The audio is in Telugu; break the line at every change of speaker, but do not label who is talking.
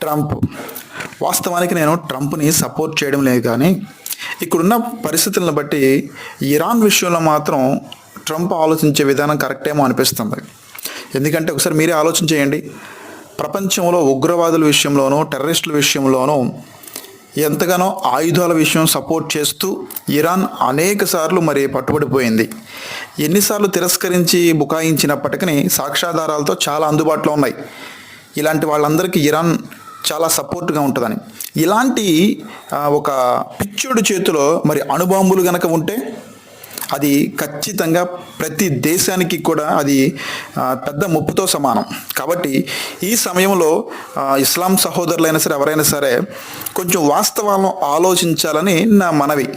ట్రంప్. వాస్తవానికి నేను ట్రంప్ని సపోర్ట్ చేయడం లేదు కానీ ఇక్కడున్న పరిస్థితులను బట్టి ఇరాన్ విషయంలో మాత్రం ట్రంప్ ఆలోచించే విధానం కరెక్టేమో అనిపిస్తుంది. ఎందుకంటే ఒకసారి మీరే ఆలోచన చేయండి. ప్రపంచంలో ఉగ్రవాదుల విషయంలోనూ టెర్రరిస్టుల విషయంలోనూ ఎంతగానో ఆయుధాల విషయం సపోర్ట్ చేస్తూ ఇరాన్ అనేక సార్లు మరి పట్టుబడిపోయింది. ఎన్నిసార్లు తిరస్కరించి బుకాయించినప్పటికీ సాక్ష్యాధారాలతో చాలా అందుబాటులో ఉన్నాయి. ఇలాంటి వాళ్ళందరికీ ఇరాన్ చాలా సపోర్ట్గా ఉంటుందని. ఇలాంటి ఒక పిచ్చోడు చేతిలో మరి అణుబాంబులు గనక ఉంటే అది ఖచ్చితంగా ప్రతి దేశానికి కూడా అది పెద్ద ముప్పుతో సమానం. కాబట్టి ఈ సమయంలో ఇస్లాం సహోదరులైనా సరే ఎవరైనా సరే కొంచెం వాస్తవాలను ఆలోచించాలని నా మనవి.